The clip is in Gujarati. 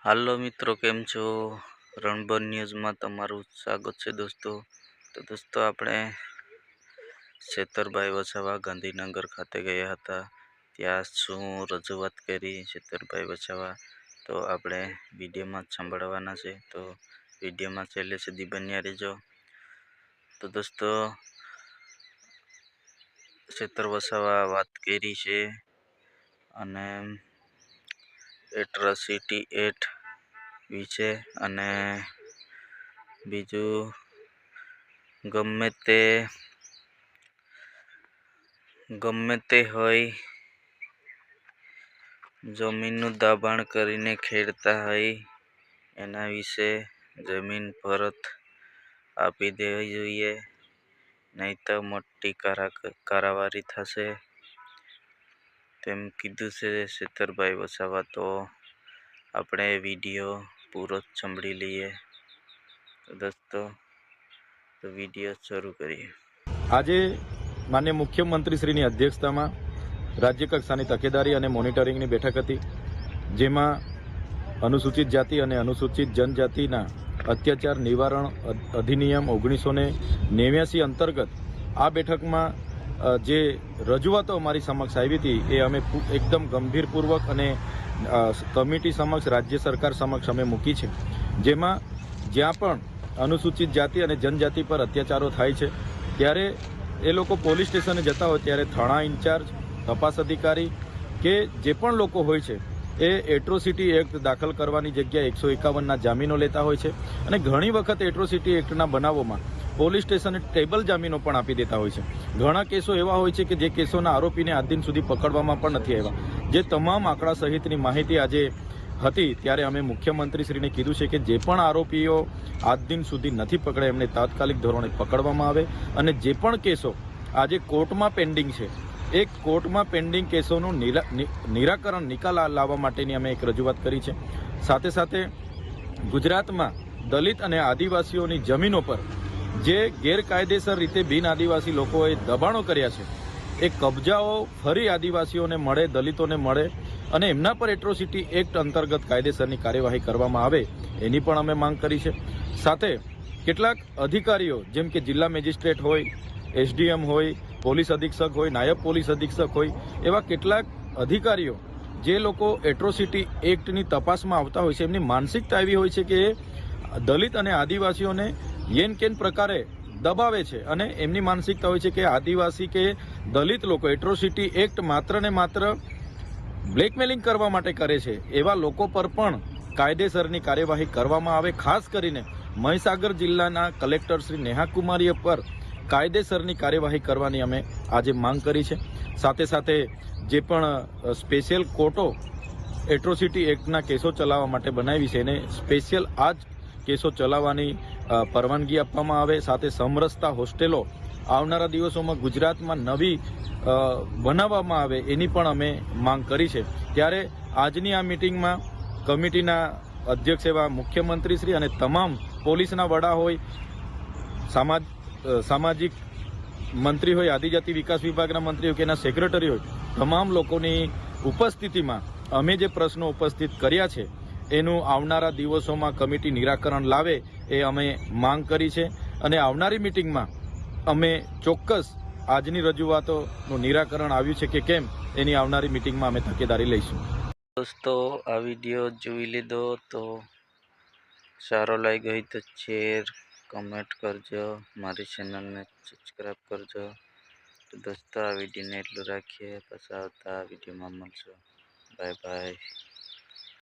હાલો મિત્રો, કેમ છો? રણબર ન્યૂઝમાં તમારું સ્વાગત છે દોસ્તો. તો દોસ્તો, આપણે છેતરભાઈ વસાવા ગાંધીનગર ખાતે ગયા હતા. ત્યાં શું રજૂઆત કરી છેતરભાઈ વસાવા? તો આપણે વિડીયોમાં જ સાંભળવાના છે. તો વિડીયોમાં છેલ્લે સુધી બન્યા રહેજો. તો દોસ્તો, છેતર વસાવા વાત કરી છે. અને એટ્રોસિટી એટ વિશે અને બીજું ગમે તે ગમે તે હોય, જમીનનું દબાણ કરીને ખેડતા હોય, એના વિશે જમીન પરત આપી દેવી જોઈએ, નહીં તો મોટી કારા, કારાવારી થશે. તેમ કીધું છે શેતરભાઈ વસાવા, તો આપણે વીડિયો પૂરો સંભળી લઈએ. તો દોસ્તો, તો વીડિયો શરૂ કરીએ. આજે માન્ય મુખ્યમંત્રીશ્રીની અધ્યક્ષતામાં રાજ્ય કક્ષાની તકેદારી અને મોનિટરિંગની બેઠક હતી, જેમાં અનુસૂચિત જાતિ અને અનુસૂચિત જનજાતિના અત્યાચાર નિવારણ અધિનિયમ ઓગણીસો ને અંતર્ગત આ બેઠકમાં જે રજૂઆતો અમારી સમક્ષ આવી હતી, એ અમે એકદમ ગંભીરપૂર્વક અને કમિટી સમક્ષ, રાજ્ય સરકાર સમક્ષ અમે મૂકી છે. જેમાં જ્યાં પણ અનુસૂચિત જાતિ અને જનજાતિ પર અત્યાચારો થાય છે, ત્યારે એ લોકો પોલીસ સ્ટેશને જતા હોય, ત્યારે થાણા ઇન્ચાર્જ, તપાસ અધિકારી કે જે પણ લોકો હોય છે, એ એટ્રોસિટી એક્ટ દાખલ કરવાની જગ્યાએ એકસો એકાવનના જામીનો લેતા હોય છે. અને ઘણી વખત એટ્રોસિટી એક્ટના બનાવોમાં પોલીસ સ્ટેશને ટેબલ જામીનો પણ આપી દેતા હોય છે. ઘણા કેસો એવા હોય છે કે જે કેસોના આરોપીને આજ દિન સુધી પકડવામાં પણ નથી આવ્યા. જે તમામ આંકડા સહિતની માહિતી આજે હતી, ત્યારે અમે મુખ્યમંત્રીશ્રીને કીધું છે કે જે પણ આરોપીઓ આજ દિન સુધી નથી પકડાય એમને તાત્કાલિક ધોરણે પકડવામાં આવે અને જે પણ કેસો આજે કોર્ટમાં પેન્ડિંગ છે, એ કોર્ટમાં પેન્ડિંગ કેસોનું નિરાકરણ નિકાલ લાવવા માટેની અમે એક રજૂઆત કરી છે. સાથે સાથે ગુજરાતમાં દલિત અને આદિવાસીઓની જમીનો પર જે ગેરકાયદેસર રીતે બિન આદિવાસી લોકોએ દબાણો કર્યા છે, એ કબજાઓ ફરી આદિવાસીઓને મળે, દલિતોને મળે અને એમના પર એટ્રોસિટી એક્ટ અંતર્ગત કાયદેસરની કાર્યવાહી કરવામાં આવે, એની પણ અમે માંગ કરી છે. સાથે કેટલાક અધિકારીઓ, જેમ કે જિલ્લા મેજિસ્ટ્રેટ હોય, એસડીએમ હોય, પોલીસ અધિક્ષક હોય, નાયબ પોલીસ અધિક્ષક હોય, એવા કેટલાક અધિકારીઓ જે લોકો એટ્રોસિટી એક્ટની તપાસમાં આવતા હોય છે, એમની માનસિકતા એવી હોય છે કે દલિત અને આદિવાસીઓને યેન કેન પ્રકારે દબાવે છે અને એમની માનસિકતા હોય છે કે આદિવાસી કે દલિત લોકો, એટ્રોસિટી એક્ટ માત્ર ને માત્ર બ્લેકમેલિંગ કરવા માટે કરે છે, એવા લોકો પર પણ કાયદેસરની કાર્યવાહી કરવામાં આવે, ખાસ કરીને મહીસાગર જિલ્લાના કલેક્ટર શ્રી નેહા કુમારીએ પર કાયદેસરની કાર્યવાહી કરવાની અમે આજે માંગ કરી છે. સાથે સાથે જે પણ સ્પેશિયલ કોર્ટો એટ્રોસિટી એક્ટના કેસો ચલાવવા માટે બનાવી છે, એને સ્પેશિયલ આ કેસો ચલાવવાની પરવાનગી આપવામાં આવે, સાથે સમરસતા હોસ્ટેલો આવનારા દિવસોમાં ગુજરાતમાં નવી બનાવવામાં આવે એની પણ અમે માંગ કરી છે. ત્યારે આજની આ મિટિંગમાં કમિટીના અધ્યક્ષ એવા મુખ્યમંત્રીશ્રી અને તમામ પોલીસના વડા હોય, સમાજ સામાજિક મંત્રી હોય, આદિજાતિ વિકાસ વિભાગના મંત્રી હોય કે એના સેક્રેટરી હોય, તમામ લોકોની ઉપસ્થિતિમાં અમે જે પ્રશ્નો ઉપસ્થિત કર્યા છે એનું આવનારા દિવસોમાં કમિટી નિરાકરણ લાવે એ અમે માંગ કરી છે. અને આવનારી મિટિંગમાં અમે ચોક્કસ આજની રજૂઆતોનું નિરાકરણ આવ્યું છે કે કેમ એની આવનારી મિટિંગમાં અમે તકેદારી લઈશું. દોસ્તો, આ વીડિયો જોઈ લીધો તો સારો લાગ્યો હોય તો શેર, કમેન્ટ કરજો, મારી ચેનલને સબસ્ક્રાઈબ કરજો. તો દોસ્તો, આ વિડીયોને એટલું રાખીએ. પછી આવતા વિડીયોમાં મળશું. Bye bye.